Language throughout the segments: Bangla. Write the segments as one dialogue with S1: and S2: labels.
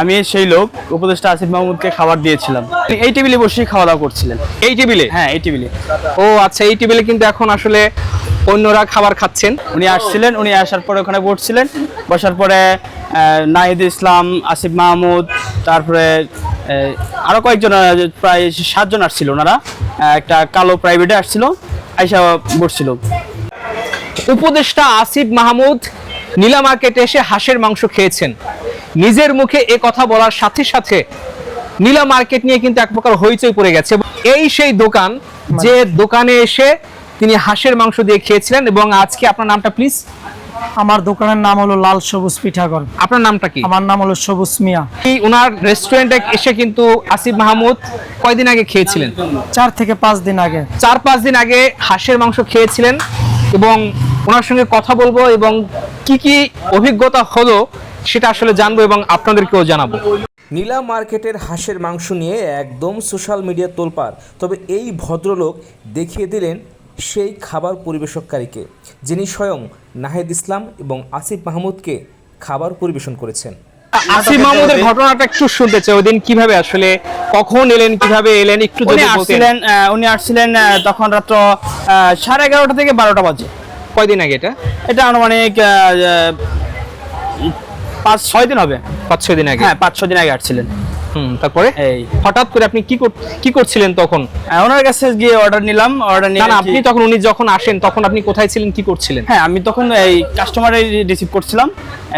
S1: আমি সেই লোক উপদেষ্টা আসিফ মাহমুদকে খাবার দিয়েছিলাম। এই টেবিলে বসেই খাওয়া দাওয়া করছিলেন।
S2: এই টেবিলে?
S1: হ্যাঁ এই টেবিলে।
S2: ও আচ্ছা এই টেবিলে কিন্তু এখন আসলে অন্যরা খাবার খাচ্ছেন?
S1: উনি আসছিলেন উনি আসার পরে ওখানে বসছিলেন। বসার পরে নাহিদ ইসলাম আসিফ মাহমুদ তারপরে আহ, আরও কয়েকজন প্রায় সাতজন আসছিল ওনারা। একটা কালো প্রাইভেটে আসছিল আইসা বসছিল।
S2: উপদেষ্টা আসিফ মাহমুদ নীলা মার্কেটে এসে হাঁসের মাংস খেয়েছেন। নিজের মুখে এ কথা বলার সাথে সাথে নীলা মার্কেট নিয়ে কিন্তু এক প্রকার হইচই পড়ে গেছে। এই সেই দোকান যে দোকানে এসে তিনি হাঁসের মাংস দিয়ে খেয়েছিলেন এবং আজকে আপনার নামটা প্লিজ
S3: আমার দোকানের নাম হলো লাল সবুজ পিঠাঘর
S2: আপনার নামটা কি?
S3: আমার নাম হলো সবুজ মিয়া।
S2: এই ওনার রেস্টুরেন্টে এসে কিন্তু আসিফ মাহমুদ কয়দিন আগে খেয়েছিলেন?
S3: চার থেকে পাঁচ দিন আগে।
S2: চার পাঁচ দিন আগে হাঁসের মাংস খেয়েছিলেন এবং ওনার সঙ্গে কথা বলব এবং কি কি অভিজ্ঞতা হলো সেটা আসলে জানব এবং আপনাদেরকেও জানাব।
S4: নীলা মার্কেটের হাঁসের মাংস নিয়ে একদম সোশ্যাল মিডিয়া তোলপাড়। তবে এই ভদ্রলোক দেখিয়ে দিলেন সেই খাবার পরিবেশককারীকে যিনি স্বয়ং নাহিদ ইসলাম এবং আসিফ মাহমুদকে খাবার পরিবেশন করেছেন।
S2: আসিফ মাহমুদের ঘটনাটা একটু শুনতে চাই ওই দিন কীভাবে আসলে কখন এলেন কীভাবে এলেন একটু
S1: উনি
S2: যদি
S1: আসছিলেন আহ, উনি আসছিলেন তখন রাত্র আহ, সাড়ে এগারোটা থেকে বারোটা বাজে।
S2: কয়দিন আগে এটা?
S1: এটা আনুমানিক পাঁচ ছয় দিন হবে।
S2: পাঁচ ছয় দিন আগে?
S1: হ্যাঁ পাঁচ ছয় দিন আগে আসছিলেন।
S2: হুম তারপরে?
S1: এই।
S2: হঠাৎ করে আপনি কি কি করছিলেন তখন?
S1: ওনার কাছে গিয়ে অর্ডার নিলাম অর্ডার নিয়ে
S2: না আপনি তখন উনি যখন আসেন তখন আপনি কোথায় ছিলেন কি করছিলেন?
S1: হ্যাঁ আমি তখন এই কাস্টমারে রিসিভ করছিলাম।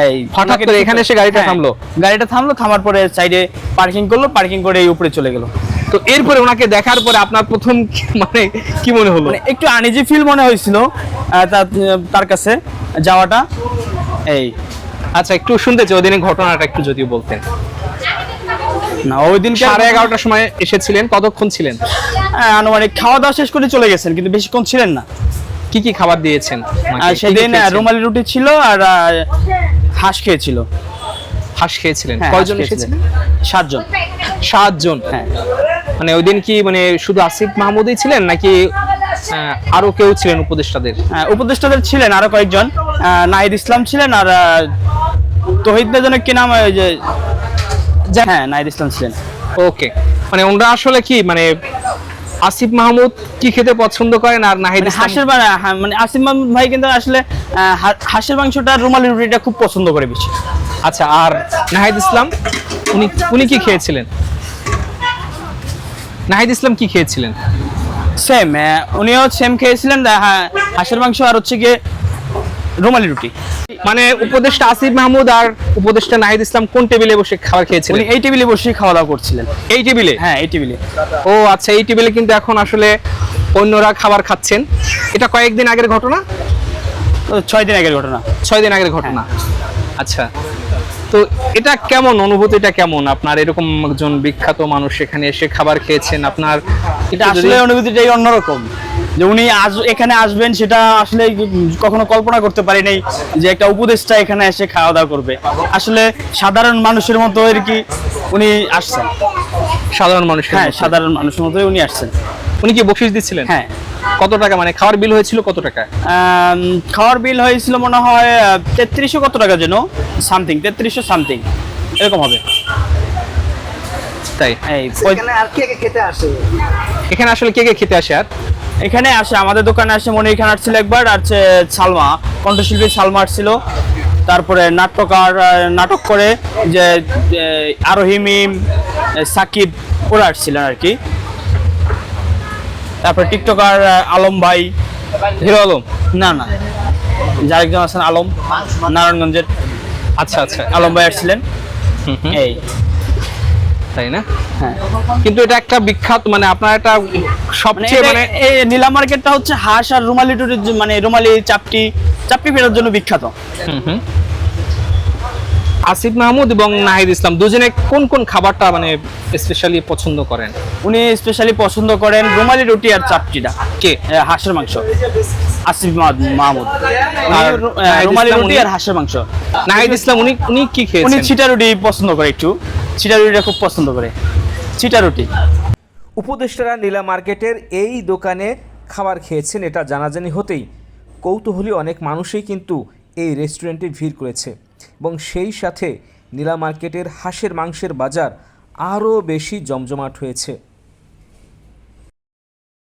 S1: এই
S2: হঠাৎ করে এখানে এসে গাড়িটা
S1: হ্যাঁ,
S2: থামলো?
S1: গাড়িটা থামলো থামার পরে সাইডে পার্কিং করল পার্কিং করে এই উপরে চলে গেল।
S2: তো এরপরে ওনাকে দেখার পরে আপনার প্রথম মানে কি মনে হলো?
S1: মানে একটু আনিজি ফিল মনে হয়েছিল তার কাছে যাওয়াটা। এই
S2: আচ্ছা একটু শুনতে চাই ওই দিনের ঘটনাটা একটু যদি বলতেন।
S1: না ওই দিন
S2: সাড়ে এগারোটার সময় এসেছিলেন কতক্ষণ ছিলেন?
S1: আনুমানিক খাওয়া দাওয়া শেষ করে চলে গেছেন কিন্তু বেশিক্ষণ ছিলেন না।
S2: কি কি খাবার দিয়েছেন?
S1: সেদিন রুমালি রুটি ছিল আর হাঁস খেয়েছিল।
S2: হাঁস খেয়েছিলেন?
S1: হ্যাঁ,
S2: কয়জন এসেছিলেন?
S1: সাতজন।
S2: সাতজন?
S1: হ্যাঁ।
S2: মানে ওই দিন কি মানে শুধু আসিফ মাহমুদই ছিলেন নাকি আরও কেউ ছিলেন উপদেষ্টাদের?
S1: আহ, উপদেষ্টাদের ছিলেন আরও কয়েকজন। নাহিদ ইসলাম ছিলেন আর তহিদ বেজনের কি নাম ওই যে হ্যাঁ নাহিদ ইসলাম ছিলেন।
S2: ওকে মানে ওনারা আসলে কি মানে আসিফ মাহমুদ কি খেতে পছন্দ করেন আর নাহিদ
S1: মানে হাঁসের হ্যাঁ, মানে আসিম মাহমুদ ভাই কিন্তু আসলে হাঁসের মাংসটা রুমালি রুটিটা খুব পছন্দ করে বেশি।
S2: আচ্ছা আর নাহিদ ইসলাম? উনি উনি কি খেয়েছিলেন? নাহিদ ইসলাম কি খেয়েছিলেন?
S1: সেম উনিও সেম খেয়েছিলেন হ্যাঁ, হাঁসের মাংস আর হচ্ছে গিয়ে রুমালি রুটি।
S2: মানে উপদেষ্টা আসিফ মাহমুদ আর উপদেষ্টা নাহিদ ইসলাম কোন টেবিলে বসে খাবার খেয়েছিলেন?
S1: এই টেবিলে বসে খাওয়া দাওয়া করছিলেন।
S2: এই টেবিলে?
S1: হ্যাঁ এই টেবিলে।
S2: ও আচ্ছা এই টেবিলে কিন্তু এখন আসলে অন্যরা খাবার খাচ্ছেন। এটা কয়েকদিন আগের ঘটনা?
S1: ছয় দিন আগের ঘটনা।
S2: ছয় দিন আগের ঘটনা। আচ্ছা। তো এটা কেমন? অনুভূতিটা কেমন? আপনার এরকম একজন বিখ্যাত মানুষ এখানে এসে খাবার খেয়েছেন আপনার
S1: এটা আসলে অনুভূতিটাই অন্যরকম। যে উনি আজ এখানে আসবেন সেটা আসলে কখনো কল্পনা করতে পারি নাই যে একটা উপদেষ্টা এখানে এসে খাওয়া দাওয়া করবে। আসলে সাধারণ মানুষের মতো আর কি উনি আসছেন?
S2: সাধারণ মানুষ
S1: হ্যাঁ সাধারণ মানুষের মতোই উনি আসছেন।
S2: উনি কি বকশিস দিচ্ছিলেন?
S1: হ্যাঁ।
S2: কত টাকা? মানে খাওয়ার বিল হয়েছিল কত টাকা?
S1: খাওয়ার বিল হয়েছিল মনে হয় তেত্রিশশো কত টাকা যেন? সামথিং তেত্রিশশো সামথিং। এরকম হবে।
S2: তাই? এখানে আসলে কে কে খেতে আসে আর?
S1: এখানে আসে আমাদের দোকানে আসে মনির খান আসছিল একবার আর সালমা কণ্ঠশিল্পী সালমা আসছিল। তারপরে নাট্যকার নাটক করে যে আরোহী মিম সাকিব ওরা আসছিলেন আর কি। তারপরে টিকটকার আলম ভাই।
S2: হিরো আলম?
S1: না না। যার একজন আছেন আলম নারায়ণগঞ্জের।
S2: আচ্ছা আচ্ছা।
S1: আলম ভাই আসছিলেন। এই।
S2: তাই না?
S1: হ্যাঁ।
S2: কিন্তু এটা একটা বিখ্যাত মানে আপনার একটা সবচেয়ে মানে
S1: নীলা মার্কেটটা হচ্ছে হাঁস আর রুমালি টুটির মানে রুমালি চাপটি চাপটি ফেরার জন্য বিখ্যাত।
S2: হুম। আসিফ মাহমুদ এবং নাহিদ ইসলাম দুজনে কোন কোন খাবারটা মানে স্পেশালি পছন্দ করেন?
S1: উনি স্পেশালি পছন্দ করেন রুমালি রুটি আর চাপটিটা
S2: কে?
S1: হাঁসের মাংস। আসিফ মাহমুদ-
S2: আর
S1: রুমালি রুটি আর হাঁসের মাংস।
S2: নাহিদ ইসলাম উনি উনি কি
S1: উনি
S2: খেয়েছেন?
S1: চিটা রুটি পছন্দ করে একটু। চিটা রুটিটা খুব পছন্দ করে। চিটা রুটি।
S4: উপদেষ্টারা নীলা মার্কেটের এই দোকানে খাবার খেয়েছেন, এটা জানাজানি হতেই। কৌতূহলী অনেক মানুষই কিন্তু এই রেস্টুরেন্টে ভিড় করেছে এবং সেই সাথে নীলা মার্কেটের হাঁসের মাংসের বাজার আরও বেশি জমজমাট হয়েছে।